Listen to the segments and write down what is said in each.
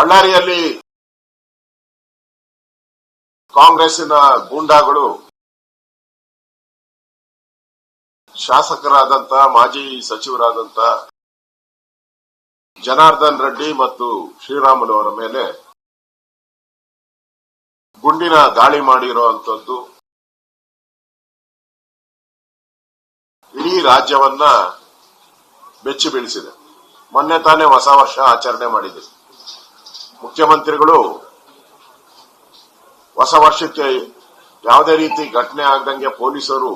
ಬಳ್ಳಾರಿಯಲ್ಲಿ ಕಾಂಗ್ರೆಸ್ಸಿನ ಗೂಂಡಾಗಳು ಶಾಸಕರಾದಂತ, ಮಾಜಿ ಸಚಿವರಾದಂತ ಜನಾರ್ದನ್ ರೆಡ್ಡಿ ಮತ್ತು ಶ್ರೀರಾಮುಲು ಅವರ ಮೇಲೆ ಗುಂಡಿನ ದಾಳಿ ಮಾಡಿರುವಂತದ್ದು. ಇಡೀ ರಾಜ್ಯವನ್ನ ಬೆಚ್ಚಿ ಬೀಳಿಸಿದೆ. ಮೊನ್ನೆ ತಾನೇ ಹೊಸ ವರ್ಷ ಆಚರಣೆ ಮಾಡಿದೆ. ಮುಖ್ಯಮಂತ್ರಿಗಳು ಹೊಸ ವರ್ಷಕ್ಕೆ ಯಾವುದೇ ರೀತಿ ಘಟನೆ ಆಗದಂಗೆ ಪೊಲೀಸರು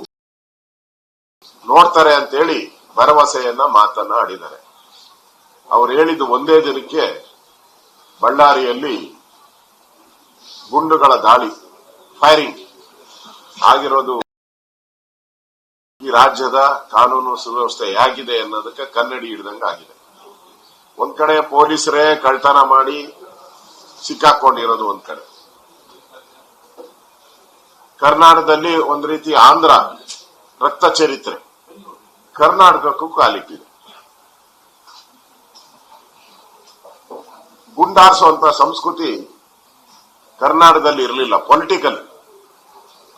ನೋಡ್ತಾರೆ ಅಂತೇಳಿ ಭರವಸೆಯನ್ನ ಮಾತನ್ನ ಆಡಿದ್ದಾರೆ ಅವರು ಹೇಳಿದ್ದು ಒಂದೇ ದಿನಕ್ಕೆ ಬಳ್ಳಾರಿಯಲ್ಲಿ ಗುಂಡುಗಳ ದಾಳಿ, ಫೈರಿಂಗ್ ಆಗಿರೋದು ಈ ರಾಜ್ಯದ ಕಾನೂನು ಸುವ್ಯವಸ್ಥೆ ಹೇಗಿದೆ ಅನ್ನೋದಕ್ಕೆ ಕನ್ನಡಿ ಹಿಡಿದಂಗೆ ಆಗಿದೆ ಒಂದ್ ಕಡೆ ಪೊಲೀಸರೇ ಕಳ್ತನ ಮಾಡಿ ಸಿಕ್ಕಾಕೊಂಡಿರೋದು ಒಂದ್ ಕಡೆ ಕರ್ನಾಟಕದಲ್ಲಿ ಒಂದ್ ರೀತಿ ಆಂಧ್ರ ರಕ್ತ ಚರಿತ್ರೆ. ಕರ್ನಾಟಕಕ್ಕೂ ಕಾಲಿಟ್ಟಿದೆ. ಗುಂಡಾರಿಸುವಂತ ಸಂಸ್ಕೃತಿ ಕರ್ನಾಟಕದಲ್ಲಿ ಇರಲಿಲ್ಲ. ಪೊಲಿಟಿಕಲ್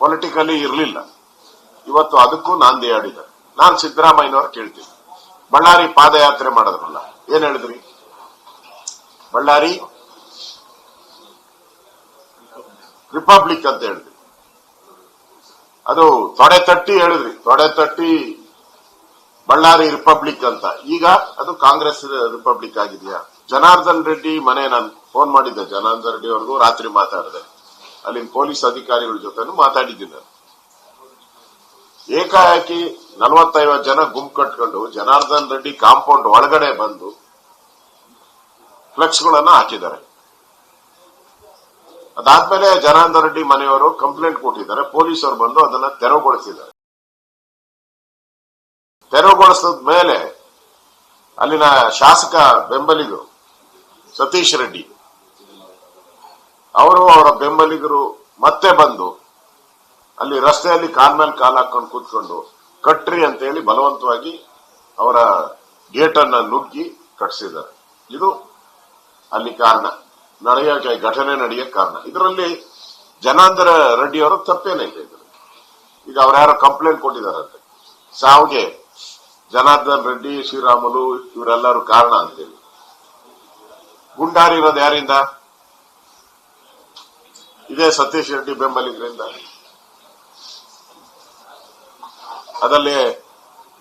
ಪೊಲಿಟಿಕಲಿ ಇರಲಿಲ್ಲ. ಇವತ್ತು ಅದಕ್ಕೂ ನಾಂದಿ ದೇಡಿದ ನಾನು ಸಿದ್ದರಾಮಯ್ಯನವ್ರು ಕೇಳ್ತೀನಿ. ಬಳ್ಳಾರಿ ಪಾದಯಾತ್ರೆ ಮಾಡಿದ್ರಲ್ಲ, ಏನ್ ಹೇಳಿದ್ರಿ? ಬಳ್ಳಾರಿ ರಿಪಬ್ಲಿಕ್ ಅಂತ ಹೇಳಿದ್ರಿ. ಅದು ತೊಡೆ ತಟ್ಟಿ ಹೇಳಿದ್ರಿ. ತೊಡೆ ತಟ್ಟಿ ಬಳ್ಳಾರಿ ರಿಪಬ್ಲಿಕ್ ಅಂತ. ಈಗ ಅದು ಕಾಂಗ್ರೆಸ್ ರಿಪಬ್ಲಿಕ್ ಆಗಿದೆಯಾ? ಜನಾರ್ದನ್ ರೆಡ್ಡಿ ಮನೆ ನಾನು ಫೋನ್ ಮಾಡಿದ್ದೆ. ಜನಾರ್ದನ್ ರೆಡ್ಡಿ ಅವ್ರಿಗೂ ರಾತ್ರಿ ಮಾತಾಡಿದೆ. ಅಲ್ಲಿನ ಪೊಲೀಸ್ ಅಧಿಕಾರಿಗಳ ಜೊತೆನೂ ಮಾತಾಡಿದ್ದೀನಿ ಏಕಾಏಕಿ ನಲವತ್ತೈವತ್ತು ಜನ ಗುಂಪು ಕಟ್ಕೊಂಡು ಜನಾರ್ದನ್ ರೆಡ್ಡಿ ಕಾಂಪೌಂಡ್ ಒಳಗಡೆ ಬಂದು ಫ್ಲೆಕ್ಸ್ಗಳನ್ನ ಹಾಕಿದ್ದಾರೆ. ಅದಾದ್ಮೇಲೆ ಜನಾರ್ದನ ರೆಡ್ಡಿ ಮನೆಯವರು ಕಂಪ್ಲೇಂಟ್ ಕೊಟ್ಟಿದ್ದಾರೆ. ಪೊಲೀಸರು ಬಂದು ಅದನ್ನ ತೆರವುಗೊಳಿಸಿದ್ದಾರೆ. ತೆರವುಗೊಳಿಸಿದ ಮೇಲೆ ಅಲ್ಲಿನ ಶಾಸಕ ಬೆಂಬಲಿಗರು ಸತೀಶ್ ರೆಡ್ಡಿ ಅವರು ಅವರ ಬೆಂಬಲಿಗರು ಮತ್ತೆ ಬಂದು ಅಲ್ಲಿ ರಸ್ತೆಯಲ್ಲಿ ಕಾಲ್ ಮೇಲೆ ಕಾಲ್ ಹಾಕೊಂಡು ಕೂತ್ಕೊಂಡು ಕಟ್ರಿ ಅಂತ ಹೇಳಿ ಬಲವಂತವಾಗಿ ಅವರ ಗೇಟ್ ಅನ್ನ ನುಗ್ಗಿ ಕಟ್ಸಿದ್ದಾರೆ. ಇದು ಅಲ್ಲಿ ಕಾರಣ. ನಡೆಯೋಕೆ ಘಟನೆ ನಡೆಯಕ್ಕೆ ಕಾರಣ. ಇದರಲ್ಲಿ ಜನಾಂತರ ರೆಡ್ಡಿ ಅವರು ತಪ್ಪೇನೈತೆ ಇದರಲ್ಲಿ. ಈಗ ಅವ್ರ ಯಾರೋ ಕಂಪ್ಲೇಂಟ್ ಕೊಟ್ಟಿದ್ದಾರಂತೆ ಸಾವಿಗೆ ಜನಾರ್ದನ್ ರೆಡ್ಡಿ, ಶ್ರೀರಾಮುಲು ಇವರೆಲ್ಲರೂ ಕಾರಣ ಅಂತೇಳಿ ಗುಂಡಾರಿರೋದು ಯಾರಿಂದ? ಇದೇ ಸತೀಶ್ ರೆಡ್ಡಿ ಬೆಂಬಲಿಗರಿಂದ ಅದರಲ್ಲಿ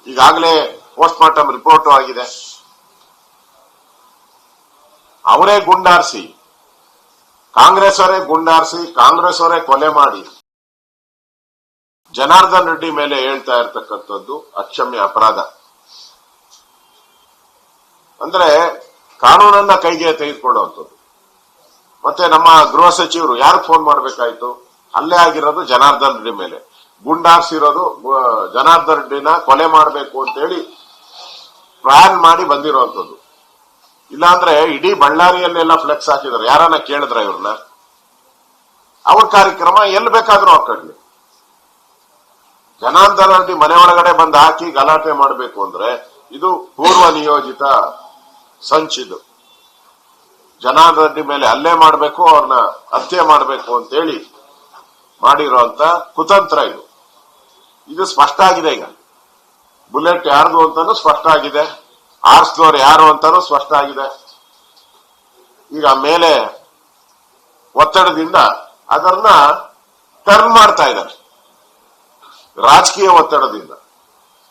ಈಗಾಗಲೇ ಪೋಸ್ಟ್ ಮಾರ್ಟಮ್ ರಿಪೋರ್ಟ್ ಆಗಿದೆ. ಅವರೇ ಗುಂಡಾರಿಸಿ. ಕಾಂಗ್ರೆಸ್ ಅವರೇ ಗುಂಡಾರಿಸಿ ಕಾಂಗ್ರೆಸ್ ಅವರೇ ಕೊಲೆ ಮಾಡಿ. ಜನಾರ್ದನ್ ರೆಡ್ಡಿ ಮೇಲೆ ಹೇಳ್ತಾ ಇರತಕ್ಕಂಥದ್ದು ಅಕ್ಷಮ್ಯ ಅಪರಾಧ. ಅಂದ್ರೆ ಕಾನೂನನ್ನ ಕೈಗೆ ತೆಗೆದುಕೊಳ್ಳುವಂಥದ್ದು. ಮತ್ತೆ ನಮ್ಮ ಗೃಹ ಸಚಿವರು ಯಾರು ಫೋನ್ ಮಾಡಬೇಕಾಯ್ತು? ಅಲ್ಲೇ ಆಗಿರೋದು ಜನಾರ್ದನ್ ರೆಡ್ಡಿ ಮೇಲೆ. ಗುಂಡಾರ್ಸಿರೋದು ಜನಾರ್ದನ್ ರೆಡ್ಡಿನ ಕೊಲೆ ಮಾಡಬೇಕು ಅಂತೇಳಿ ಪ್ಲಾನ್ ಮಾಡಿ ಬಂದಿರುವಂತದ್ದು ಇಲ್ಲಾಂದ್ರೆ ಇಡೀ ಬಳ್ಳಾರಿಯಲ್ಲೆಲ್ಲ ಫ್ಲೆಕ್ಸ್ ಹಾಕಿದ್ರು ಯಾರನ್ನ ಕೇಳಿದ್ರ ಇವ್ರನ್ನ? ಅವ್ರ ಕಾರ್ಯಕ್ರಮ ಎಲ್ಲಿ ಬೇಕಾದ್ರೂ ಜನಾರ್ದನ್ ರೆಡ್ಡಿ ಮನೆ ಒಳಗಡೆ ಬಂದು ಹಾಕಿ ಗಲಾಟೆ ಮಾಡಬೇಕು ಅಂದ್ರೆ ಇದು ಪೂರ್ವ ನಿಯೋಜಿತ ಸಂಚಿದು ಜನಾರ್ದನ್ ಮೇಲೆ ಹಲ್ಲೆ ಮಾಡಬೇಕು ಅವ್ರನ್ನ ಹತ್ಯೆ ಮಾಡಬೇಕು ಅಂತೇಳಿ ಮಾಡಿರುವಂತ ಕುತಂತ್ರ ಇದು. ಇದು ಸ್ಪಷ್ಟ ಆಗಿದೆ ಈಗ. ಬುಲೆಟ್ ಯಾರ್ದು ಅಂತಾನು ಸ್ಪಷ್ಟ ಆಗಿದೆ ಆರ್ಸ್ದವ್ರು ಯಾರು ಅಂತಾನು ಸ್ಪಷ್ಟ ಆಗಿದೆ. ಈಗ ಮೇಲೆ ಒತ್ತಡದಿಂದ ಅದನ್ನ ಟರ್ನ್ ಮಾಡ್ತಾ ಇದ್ದಾರೆ. ರಾಜಕೀಯ ಒತ್ತಡದಿಂದ.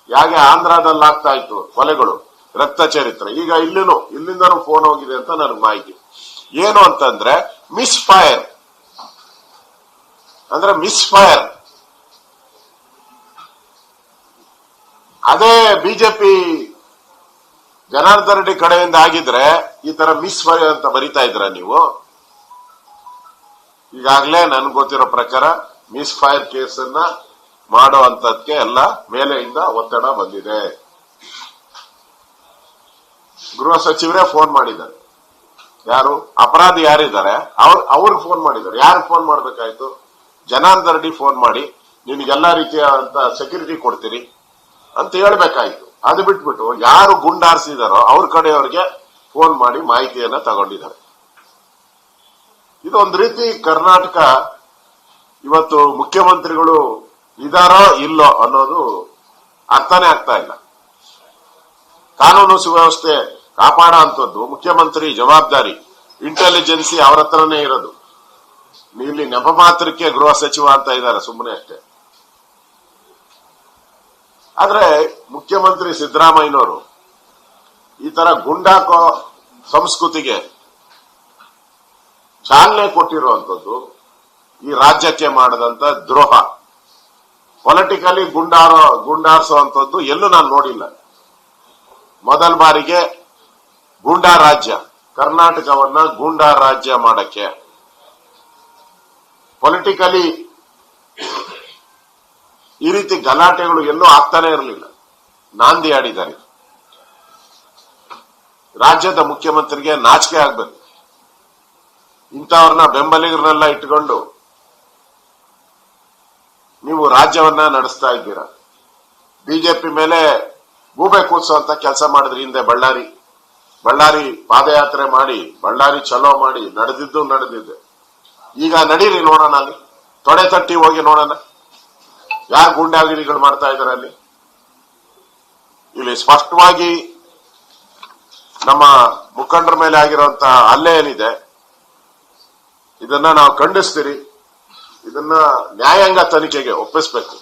ಯಾಕೆ ಆಂಧ್ರದಲ್ಲಿ ಆಗ್ತಾ ಇತ್ತು ಕೊಲೆಗಳು, ರಕ್ತ ಚರಿತ್ರೆ. ಈಗ ಇಲ್ಲಿನೂ, ಇಲ್ಲಿಂದನೂ ಫೋನ್ ಹೋಗಿದೆ ಅಂತ ನನಗೆ ಮಾಹಿತಿ. ಏನು ಅಂತಂದ್ರೆ ಮಿಸ್ ಫೈರ್ ಅಂದ್ರೆ ಮಿಸ್ ಫೈರ್ ಅದೇ ಬಿಜೆಪಿ ಜನಾರ್ದನ್ ರೆಡ್ಡಿ ಕಡೆಯಿಂದ ಆಗಿದ್ರೆ ಈ ತರ ಮಿಸ್ ಅಂತ ಬರಿತಾ ಇದ್ರ ನೀವು? ಈಗಾಗಲೇ ನನ್ಗೆ ಗೊತ್ತಿರೋ ಪ್ರಕಾರ ಮಿಸ್ ಫೈರ್ ಕೇಸನ್ನ ಮಾಡೋ ಅಂತದ್ಕೆ ಎಲ್ಲ ಮೇಲೆಯಿಂದ ಒತ್ತಡ ಬಂದಿದೆ. ಗೃಹ ಸಚಿವರೇ ಫೋನ್ ಮಾಡಿದ್ದಾರೆ. ಯಾರು? ಅಪರಾಧಿ ಯಾರಿದ್ದಾರೆ? ಅವ್ರ, ಅವ್ರಿಗೆ ಫೋನ್ ಮಾಡಿದ್ದಾರೆ. ಯಾರು ಫೋನ್ ಮಾಡ್ಬೇಕಾಯ್ತು? ಜನಾರ್ದನ್ ರೆಡ್ಡಿ ಫೋನ್ ಮಾಡಿ ನಿಮ್ಗೆಲ್ಲಾ ರೀತಿಯಾದಂತ ಸೆಕ್ಯೂರಿಟಿ ಕೊಡ್ತೀರಿ ಅಂತ ಹೇಳ್ಬೇಕಾಯ್ತು. ಅದು ಬಿಟ್ಬಿಟ್ಟು ಯಾರು ಗುಂಡಾರಿಸಿದಾರೋ ಅವ್ರ ಕಡೆಯವರಿಗೆ ಫೋನ್ ಮಾಡಿ ಮಾಹಿತಿಯನ್ನ ತಗೊಂಡಿದ್ದಾರೆ. ಇದೊಂದು ರೀತಿ ಕರ್ನಾಟಕ ಇವತ್ತು ಮುಖ್ಯಮಂತ್ರಿಗಳು ಇದಾರೋ ಇಲ್ಲೋ ಅನ್ನೋದು ಅರ್ಥನೇ ಆಗ್ತಾ ಇಲ್ಲ. ಕಾನೂನು ಸುವ್ಯವಸ್ಥೆ ಕಾಪಾಡ ಅಂತದ್ದು ಮುಖ್ಯಮಂತ್ರಿ ಜವಾಬ್ದಾರಿ ಇಂಟೆಲಿಜೆನ್ಸಿ ಅವ್ರ ಹತ್ರನೇ ಇರೋದು. ಇಲ್ಲಿ ನೆಪ ಮಾತ್ರಕ್ಕೆ ಗೃಹ ಸಚಿವ ಅಂತ ಇದ್ದಾರೆ ಸುಮ್ಮನೆ ಅಷ್ಟೇ. ಆದ್ರೆ ಮುಖ್ಯಮಂತ್ರಿ ಸಿದ್ದರಾಮಯ್ಯನವರು ಈ ತರ ಗುಂಡಾಕೋ ಸಂಸ್ಕೃತಿಗೆ ಚಾಲನೆ ಕೊಟ್ಟಿರುವಂತದ್ದು ಈ ರಾಜ್ಯಕ್ಕೆ ಮಾಡದಂತ ದ್ರೋಹ. ಪೊಲಿಟಿಕಲಿ ಗುಂಡಾರೋ ಗುಂಡಾರಿಸುವಂತದ್ದು ಎಲ್ಲೂ ನಾನು ನೋಡಿಲ್ಲ. ಮೊದಲ ಬಾರಿಗೆ ಗುಂಡಾ ರಾಜ್ಯ, ಕರ್ನಾಟಕವನ್ನ ಗೂಂಡಾ ರಾಜ್ಯ ಮಾಡಕ್ಕೆ. ಪೊಲಿಟಿಕಲಿ ಈ ರೀತಿ ಗಲಾಟೆಗಳು ಎಲ್ಲೂ ಆಗ್ತಾನೆ ಇರಲಿಲ್ಲ. ನಾಂದಿ ಆಡಿದ್ದಾರೆ ರಾಜ್ಯದ ಮುಖ್ಯಮಂತ್ರಿಗೆ ನಾಚಿಕೆ ಆಗ್ಬೇಕು. ಇಂಥವ್ರನ್ನ ಬೆಂಬಲಿಗರನ್ನೆಲ್ಲ ಇಟ್ಟುಕೊಂಡು ನೀವು ರಾಜ್ಯವನ್ನ ನಡೆಸ್ತಾ ಇದ್ದೀರಾ? ಬಿಜೆಪಿ ಮೇಲೆ ಗೂಬೆ ಅಂತ ಕೆಲಸ ಮಾಡಿದ್ರಿ ಹಿಂದೆ ಬಳ್ಳಾರಿ. ಬಳ್ಳಾರಿ ಪಾದಯಾತ್ರೆ ಮಾಡಿ, ಬಳ್ಳಾರಿ ಚಲೋ ಮಾಡಿ, ನಡೆದಿದ್ದು ನಡೆದಿದ್ದೆ ಈಗ ನಡೀರಿ ನೋಡೋಣ ಅಲ್ಲಿ. ತೊಡೆ ತಟ್ಟಿ ಹೋಗಿ ನೋಡೋಣ. ಯಾರು ಗೂಂಡಾಗಿರಿಗಳು ಮಾಡ್ತಾ ಇದ್ದಾರೆ ಅಲ್ಲಿ? ಇಲ್ಲಿ ಸ್ಪಷ್ಟವಾಗಿ ನಮ್ಮ ಮುಖಂಡರ ಮೇಲೆ ಆಗಿರುವಂತಹ ಹಲ್ಲೆ ಏನಿದೆ, ಇದನ್ನ ನಾವು ಖಂಡಿಸ್ತೀರಿ. ಇದನ್ನ ನ್ಯಾಯಾಂಗ ತನಿಖೆಗೆ ಒಪ್ಪಿಸ್ಬೇಕು.